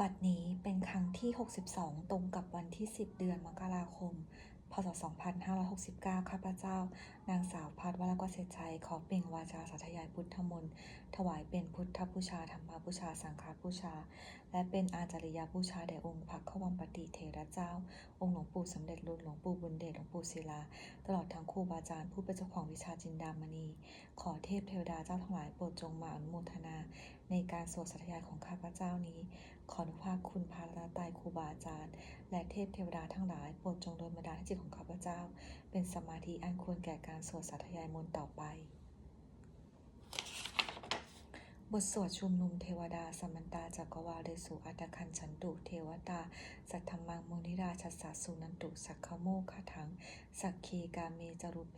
บัดนี้เป็นครั้งที่ 62 ตรงกับวันที่ 10 เดือนมกราคม พศ 2569 ข้าพเจ้า นางสาวพัฒวรกเกษตรชัย ขอเปล่งวาจาสาธยายพุทธมนต์ ถวายเป็นพุทธบูชา ธรรมบูชา สังฆบูชา และเป็นอาจาริยบูชาแด่องค์พระขวัมปติเถระเจ้า องค์หลวงปู่สำเร็จรุ่นหลวงปู่บุญเดช หลวงปู่ศิลา ตลอดทั้งครูบาอาจารย์ผู้เป็นเจ้าของวิชาจินดามณี ขอเทพเทวดาเจ้าทั้งหลายโปรดจงมาอนุโมทนา ในการสวดสาธยายของข้าพเจ้านี้ ขออนุภาพคุณพระรัตนตรัยครูบาอาจารย์ และเทพเทวดาทั้งหลายโปรดจงโดนบันดาลให้จิตของข้าพเจ้า เป็นสมาธิอันควรแก่การสวดสาธยายมนต์ต่อไป บทสวดชุมนุมเทวดาสมันตาจักรวาเลสุอัตคันฉันตุเทวตา สัทธมังมุนิราชัสสะสุนันตุสักขโมคถัง สักคีกาเมจารุเป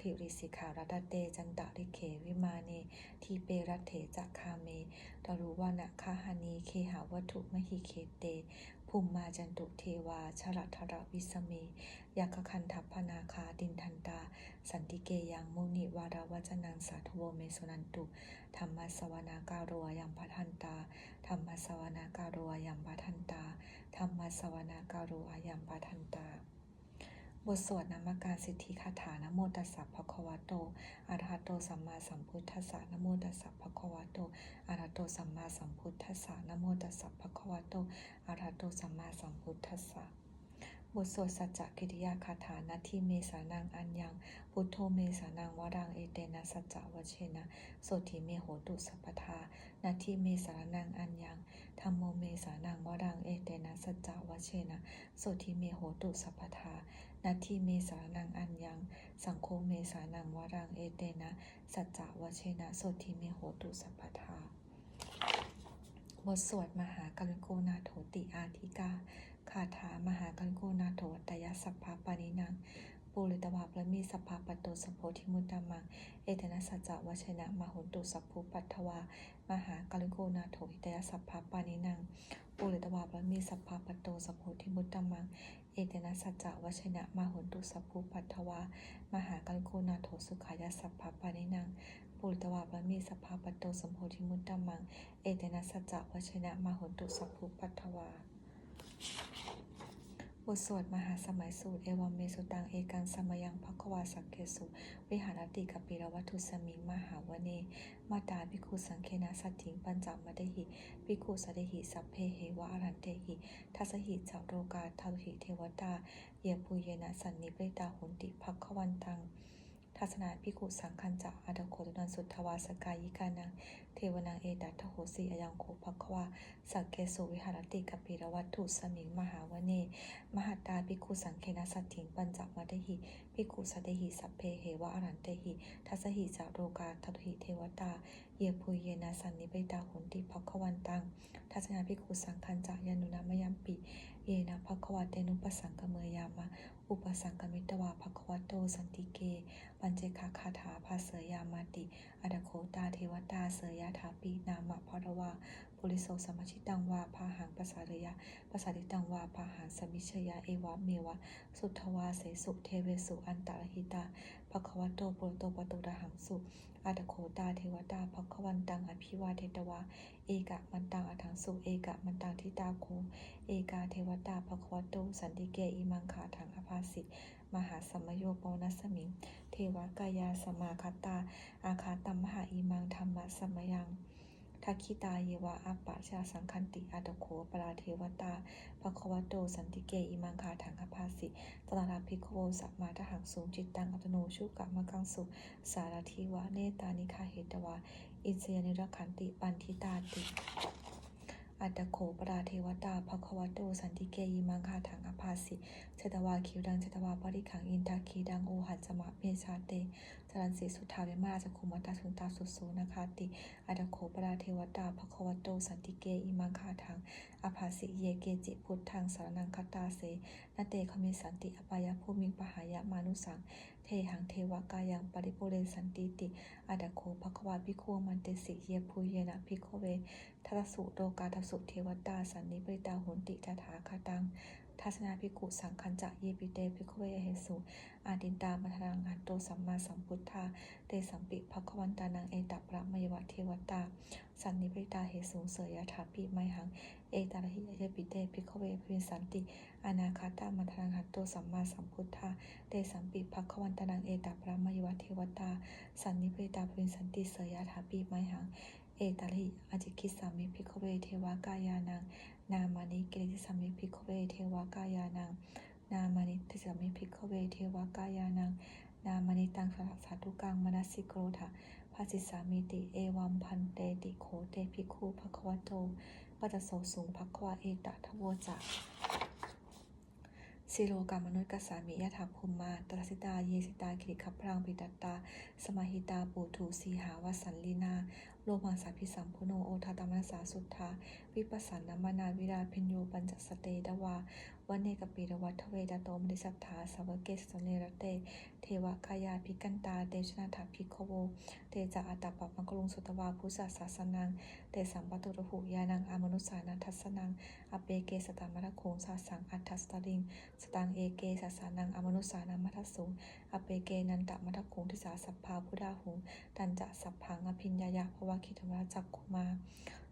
คิริสิขารัตเตจันตะริเขวิมาเนทีเปรัตเถจักคาเมตรุวานะคาหานีเคหาวัตถุมหิเคเตภูมิมาจันตุเทวาชรัทธรวิสเมยักขคันทัพพนาคาดินทันตา สันติเกยังมุนิวาราวจนังสาธุโวเมสุนันตุธรรมสวนาการโรยังพัทันตาธรรมสวนาการโรยังพัทันตาธรรมสวนาการโรยังพัทันตา บทสวดนามการสิทธิคาถานโมตัสสะภะคะวะโตอะระหะโตสัมมาสัมพุทธัสสะนโมตัสสะภะคะวะโตอะระหะโตสัมมาสัมพุทธัสสะนโมตัสสะภะคะวะโตอะระหะโตสัมมาสัมพุทธัสสะบทสวดสัจจกิริยาคาถานาทีเมสานังอัญญัง พุทโธเมสานังวรังเอเตนะสัจจวเชนะโสถิเมโหตุสัพพทานาทีเมสานังอัญญังธรรมโมเมสานังวรังเอเตนะสัจจวเชนะโสถิเมโหตุสัพพทา นาทีเมสานังอัญญัง สังโฆเมสานังวรังเอเตนะ สัจจวเชนะโสถิเมโหตุสัพพทาบทสวดมหากรุโกนาโถติอาธิกาคาถามหากรุโกนาโถตยสัพพะปานินังปุริตวาปรมีสัพพะปตโตสโพธิมุตตมัง เอเตนะสัจจวชนะมหุตุสัพพุปัทถวา มหากรุโกนาโถตยสัพพะปานินัง ปุริตวาปมีสัพพะปโตสัพโพธิมุตตมัง เอเตนะสัจจวชนะมาหุนตุสัพพุปัทถวา มหากันโกนาโถสุขายสัพพะปานินังปุริตวาปมีสัพพะปโตสัพโพธิมุตตมัง เอเตนะสัจจวชนะมาหุนตุสัพพุปัทถวา บทสวดมหาสมัยสูตร เอวัมเมสุตัง เอกังสมยังภควาสักเกสุวิหารติกปิรวัตุสมิงมหาวเน มาตาภิกขุสังเคนะสัตถิงปัญจมะเดหิภิกขุสะเดหิสัพเพเหวะอรันเตหิทัสหิจัโรกาทาหิเทวตา เยปุเยนะสันนิเปตาหุนติภควันตัง ทัศนาภิกุสังคัญจะอาดโคตุนันสุทวาสกายิกานัง เทวนังเอตัทโหสีอยังโคภควาสักเกสุวิหารติกปิรวัตถุสมิงมหาวเน มหาตาภิกุสังเคนะสัตถิงปัญจวัตหิภิกุสัตหิสัพเพเหวะอรันเตหิทัสหิจาโรกาทัตหิเทวตา เยปุเยนะสันนิเบตาหุนติภควันตัง ทัศนาภิกุสังคัญจายานุนามยัมปิ เยนะภควาเตนุปสังกเมยามะ อุปสังกมิตวาภควโตสันติเก ปัญเจคาคาถาภาเสยามาติอดโคตาเทวตาเสยาถาปีนามะพรวา ปุริโสสมาชิตังวาพาหังปสาเรยะปสาริตังวาพาหังสมิชยาเอวะเมวะ สุทวาเสสุเทเวสุอันตรหิตาภควโตปุรโตปตุระหังสุอาตโคตาเทวตาภควันตังอภิวาเทตวา เอกะมันตังอทังสุเอกะมันตังทิตาโคเอกาเทวตาภควโตสันติเกอิมังขาถังอภาสิมหาสมโยปนัสสมิง เทวกายาสมาคตา อาคาตัมมหาอิมังธรรมะสมยัง ทักขิตาเยวะอัปปะชาสังคันติอาตโขปราเทวตาภควโตสันติเกอิมังคาถังอภาสิตลาลาภิกโวสัมมาทหังสูงจิตตังอัตโนชุกะมะกังสุสารทีวะเนตานิคาเหตวาอินเสยนิรขันติปันทิตาติอัตโขปราเทวตาภควโตสันติเกยิมังคาถังอภาสิเชตวาคิวดังเชตวาปริขังอินทาคีดังโอหัจจมะเมชาเต จรันสีสุทธาเวมาจักขุมัตตาสุนตาสุสูนาคาติอัตโขปราเทวตาภควโตสันติเกอิมังคาถังอภาสิเยเกจิพุทธังสารนังคตาเสนเตคเมสันติอปายาภูมิงปหายะมานุสังเทหังเทวกายังปริปุเรสันติติอัตโขภควาภิกขุมันเตสิเยภูเยนะภิกขเวทัสสุโลกาทัสสุเทวตาสันนิปริตาหุนติตถาคตัง ทัศนาภิกขุสังคัญจะเยปิเตภิกขเวเหสุอาดินตามัทนังหันโตสัมมาสัมพุทธา เตสัมปิภคววันตานังเอตัปปะมยวะเทวตา สันนิปริตาเหสุเสยยถาปิไมหัง เอตาลหิเยปิเตภิกขเวพินสันติอนาคาตามัทนังหันโตสัมมาสัมพุทธา เตสัมปิภคววันตานังเอตัปปะมยวะเทวตา สันนิปริตาพินสันติเสยยถาปิไมหัง เอตาลหิอจิคิสามิภิกขเวเทวากายานัง นามานิกิริสามิภิกขเวเทวากายานัง นามานิติสามิภิกขเวเทวากายานัง นามานิตังสาธุกังมนัสสิโกรธาภาสิสามิติเอวัมพันเตติโคเตภิกขุภควโตปัจจโสสุงภควาเอตทวจะสิโลกามนุษย์กสามิยถาภูมมาตรสิตาเยสิตาคิริขับพรังปิตัตตา สมาหิตาปูถูสีหาวสันลีนา โลมาสัพพิสัมพุโนโอทาตมนสาสุทธา วิปัสสนามานาวิราพิญโยปัญจสเตดวา วันเนกปีรวัตเวดาโตมดิสัทธาสาวเกสสเนรเต เทวกายาภิกันตา เตชนาถาภิกขโว เตจะอัตตปมังกลุงสุตวาพุสสสาสนัง เตสัมปตุระหุยานังอามนุสานัทัสนัง อเปเกสตามะโคงสาสังอัตถัสตลิง สตังเอเกสสานังอมนุสานังมัทสุงอเปเกนันตมัทโคงทิสาสัพพาพุทธาหุงตันจะสัพพังอภิญญายะภวคิธรรมรจักขุมา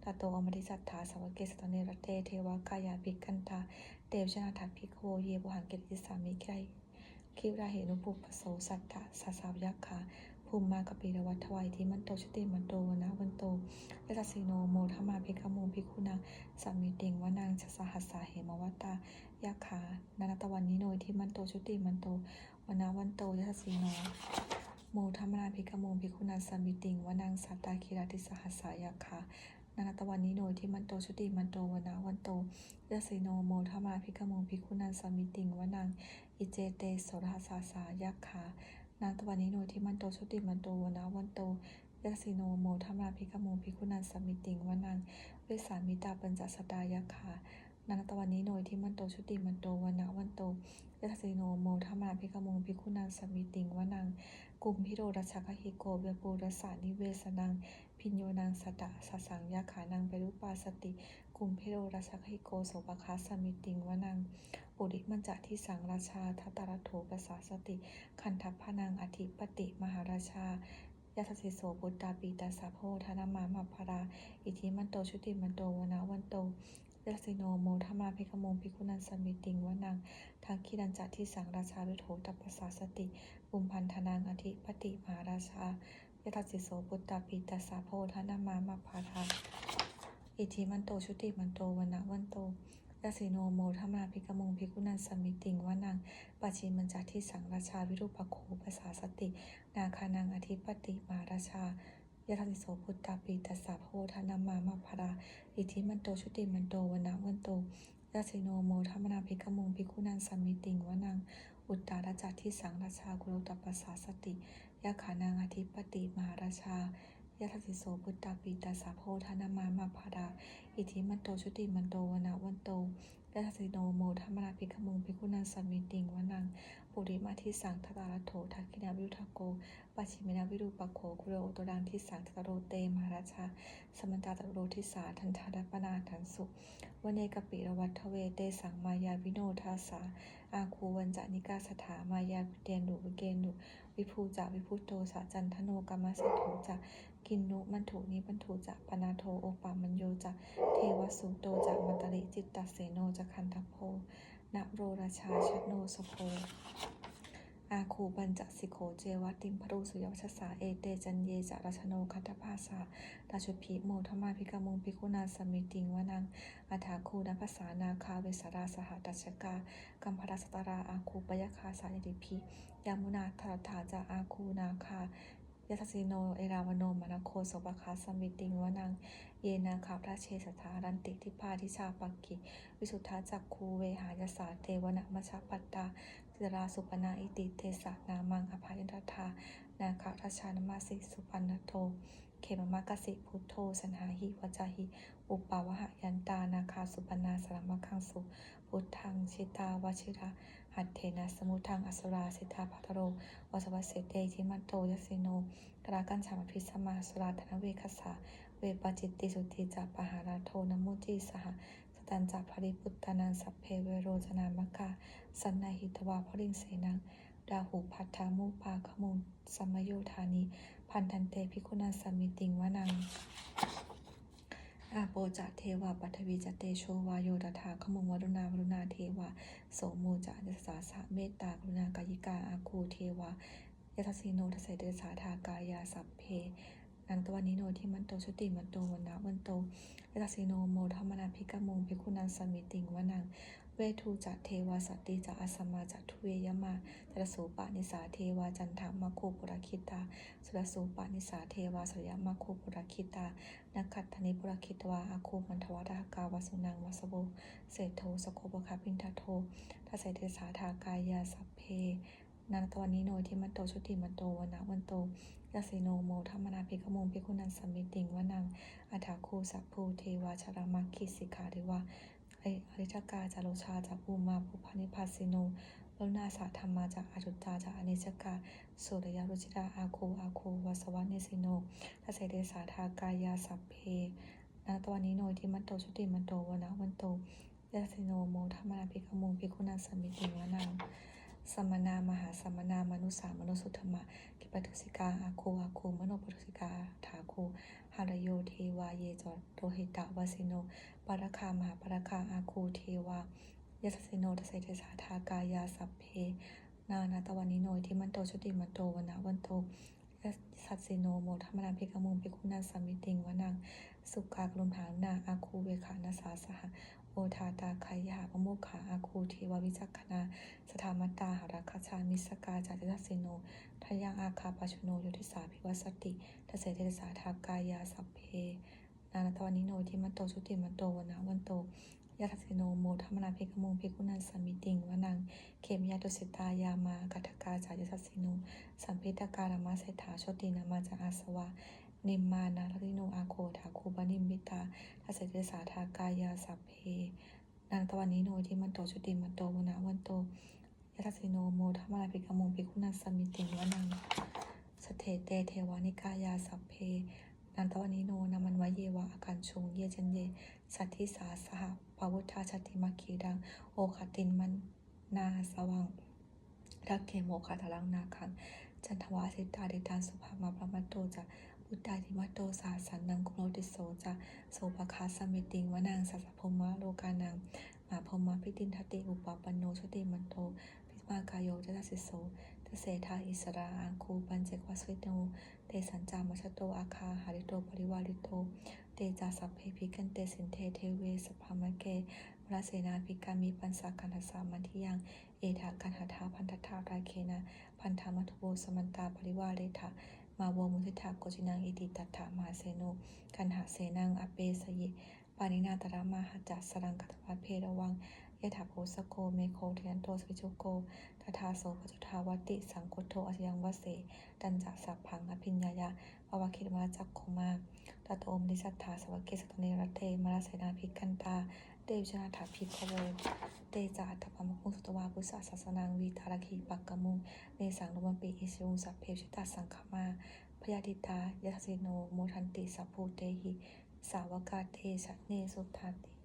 ตโตอมริสัทธาสาวเกสตเนรเตเทวกายาภิกันตาเตวชนาถาภิกโวเยบุหังเกติสามิไกรคิวราเหนุปุปโสสัตตะสาสาวยักขาภูมิมากปีรวัตถวายที่มันโตชติมันโตวนะวันโตยตัสสิโนโมทมาภิกขโมภิกขุนาสามิติงวานางชสหัสสาเหมวัตตายักขานานาตวันนิโนยที่มันโตชติมันโตวนาวันโตยตัสสิโนโมธรรมนาภิกขโมภิกขุนันสามิติงวานางสัตตาคิราติสหัสสายาคา นาตวันนิโนยที่มันโตชุติมันโตวนาวันโตยะสิโนโมธมาภิกขโมภิกุนันสามิติงวานางอิเจเตโสรหัสสาสายาคานาตวันนิโนยที่มันโตชุติมันโตวนาวันโตยะสิโนโมธมาภิกขโมภิกุนันสามิติงวานางเวสามิตาปัญจสตายาคานานาตวันนิโนยที่มันโตชุติมันโตวนาวันโตยะสิโนโมธมาภิกขโมภิกุนันสามิติงวานางกุมพิโรรัชกหิโกเวปูรสานิเวสนัง พิญโยนังสตะสสังยาขานังเปรุปาสติกุมพิโรรัชกหิโกโสปคาสสมิติงวนังปุริมันจะที่สังราชาทัตตารโถปสาสติ คันทัพพนังอธิปติมหาราชายาสสิโสบุตตาปีตาสาโพธนามามาภรา อิทิมันโตชุติมันโตวนาวันโตยาสิโนโมธมาภิกโมภิกุนันสมิติงวนังทางขีดันจัที่สังราชาวิโถตัปสาสติบุมพันธนางอธิปติมหาราชา ยทัสสิโสปุตตาปีตัสสาโพธนามามาภาราอิทิมันโตชุติมันโตวันะวันโตยาสิโนโมธรรมาภิกขโมภิกขุนันสมิติงวนังปัจฉิมันจัที่สังราชาวิรูปโคภาษาสติ นาคานังอธิปติมาราชายทัสิโสปุตตาปีตัสสาโพธนามามาภาราอิทิมันโตชุติมันโตวันะวันโตยาสิโนโมธรรมนาภิกขโมภิกขุนันสมิติงวนัง อุตตาราจัที่สังราชากุลตปัสสาสติ ยาขานังอธิปติมหาราชายาทัสสิโสพุตตาปีตาสาโพธนามามาภาราอิทิมันโตชุติมันโตวนะวันโตยาทัสิโนโมธรรมนาภิกขโมภิกขุนันสมิติงวนังปุริมาทิสังทตาลโถทักขินาวิรุทโกปัจฉิมินาวิรูปโคคุโรโตดังทิสังทตโรเตมหาราชา สมันตาตโรทิสาทันทาดปนาทันสุวเนกปิรวัตเวเตสังมายาวิโนทาสาอาคูวันจานิกาสถามายาวิเตนุเกนุ วิภูจาวิพุโตสะจันทโนกรรมสัตโถจะกินนุมันถุนิบันถุจะปนาโทโอปามัญโยจะเทวสุโตจะมัตตริจิตตเสโนจะคันทโพนโรราชาชโนสโพอาคูบัญจสิโขเจวติมพรุสุยวัชสาเอเตจันเยจารชโนคัตถภาสาตาชุพีโมธมาภิกมุงภิกุณาสมิติงวนังอัฐาคูนภาษานาคาเวสราสหตัชกากัมพราสตราอาคูปยคาสายติพี ยามุนาทาถาจาอาคูนาคายทัสสิโน เอราวโนมนโคสปคาสมิติงวนัง เยนาคาพระเชสถารันติทิพาทิชาปักกิ วิสุทธาจักคูเวหายสาเทวนะมชปัตตาจิราสุปนาอิติเทสะนามังอภายันตถานาคาราชานมาสิสุปันโท เขมมะกสิพุทโธสนาหิวจาหิ อุปาวหะยันตา นาคาสุปนาสรมคังสุ พุทธังชิตาวชิระ หัตเถนะสมุทังอสราสิทธาภัทโรวสวัสเสเตทิมันโตยสิโนกรากันฉามพิสมาสุราธนเวคสาเวปจิตติสุติจาปหาราโทนมุจีสหสตันจัภริพุตตานันสัพเพเวโรจนามกาสันนาหิตวาพริงเสนังดาหูพัทธามุปาขมุนสมโยธานิ พันธันเตภิกขุนันสมิติงวนัง อาโปจะเทวาปัทวีจะเตโชวาโยตถาขมงวรุณาวรุณาเทวาโสมูจะยสสาสะเมตตากรุณากายิกาอาคูเทวายทัสสิโนทเสเดสาทากายาสัพเพนันตวันนิโนที่มันโตชุติมันโตวันนาวันโตยทัสสิโนโมธรรมนาภิกมงภิกขุนันสมิติงวนัง เวทูจะเทวาสตติจะอัสมาจะทุเวยมาจัตสูปานิสาเทวาจันทามาโคปุรคิตาสุรสูปานิสาเทวาสยามาโคปุรคิตานักขัตธนิปุรคิตวาอาคูมันทวดากาวาสุนังวสโบเศรษโทสโคปคาปินทโททัสเสเทสาทากายาสัพเพนันตวันนี้โนที่มันโตชุติมันโตวนะวันโตยาสีโนโมธรรมนาภิกขมงภิกขุนันสมิติงวนังอัฏฐาคูสัพพูเทวาชรามัคคิสิกาเทวา ไออริทกาจาโรชาจากภูมาภูพานิพัสสิโนลนาสาธรรมาจากอาจุตาจากอนิจกาสุริยรุจิตาอาคูอาคูวสวานิสิโนทัสเดสาทากายาสัพเพนาตวันนี้โนที่มันโตชุติมันโตวนะวันโตยาสิโนโมธรรมนาภิกขโมงภิกขุนันสมิติวนังสมนามหาสมนามนุสามนุสุธรรมะกิปัตุสิกาอาคูอาคูมโนปุตุสิกาถาคู หารโยเทวาเยจอโตหิตาวาสิโน ปารคามหาปารคาอาคูเทวายสสิโนทเสเทสาทากายาสัพเพ นานาตวันนิโนที่มันโตชุติมันโตวนาวันโตยสัสสิโนโมธรรมนาภิกมุงภิกขุนันสมมิติงวนังสุขากรุมหานาอาคูเวขานาสาสห โอทาตาคายาพโมกขาอาคูเทววิจักขณาสถามัตตาหารัคชามิสกาจาติทัสสิโนทยังอาคาปชุโนโยติสาภิวัสติทเสเทสาทากายาสัพเพ นานตวนนิโนที่มันโตชุติมันโตวนนะวันโตยาทัสสิโนโมธรรมนาภิกมงภิกขุนันสมิติงวนัง เขมยาตุสิตายามากัตกาจายทัสสิโนสัมพิตการามาเศรษฐาโชตินามาจาอาสวะ นิมมานาลริโนอาโคถาคูบานิมิตาทัสเสสาทากายาสัพเพนางตวันนี้โนที่มันโตชุติมันโตวนนะวันโตยทัสสิโนโมธรรมนาภิกมงภิกุนันสมิติวนังสเทเตเทวานิกายาสัพเพนันตวันนี้โนนามันวะเยวะอาการชงเยจันเยสัทธิสาสหปวุธาชติมัคคีดัง โอคตินมันนาสวังรักเขโมคาทลังนาคังจันทวาสิตาเดตานสุภามาพระมัตโตจะ อุตตาธิมัตโตสาสันนังคุโนติโสจะโสภคาสมิติงวนังสัสพมะโลกานังมาพมะพิตินทติอุปปันโนชติมันโตพิมากายโยจะทัสิโสทเสทาอิสราอังคูปัญเจกวัสวิโนเตสัญจามชโตอาคาหาริโตปริวาริโตเตจาสัพเพพิกันเตสินเทเทเวสภามะเกมราเสนาภิกามีปันสากันหสามันทิยัง เอถากันหาทาพันธทาราเคนะ พันธามัทโวสมันตาปริวาเลถา มาโวมุทิถาโกจินังอิติตัตถามาเสโนกันหาเสนังอเปสยิปานินาตระมาหจัสสรังกัตวะเพระวังยะถาโพสโกเมโคเทียนโตสวิจุโกททาโสปจุทาวติ สังโคโทอชยังวเสตันจะสัพพังอภิญญายะปวคิดมาจักโคมาตตโอมนิสัทธาสวกเกสตเนรเตมราเสนาภิกันตา เตวชนาถาภิกขโวเตจาอัตถปมคุสตวาพุสสะสัสนังวีตารคีปักกมุงเนสังลมปีอิสรุงสัพเพชิตาสังขมาพยาติตายัสสิโนโมทันติสัพพูเตหิสาวกาเตชะเนสุทธาติ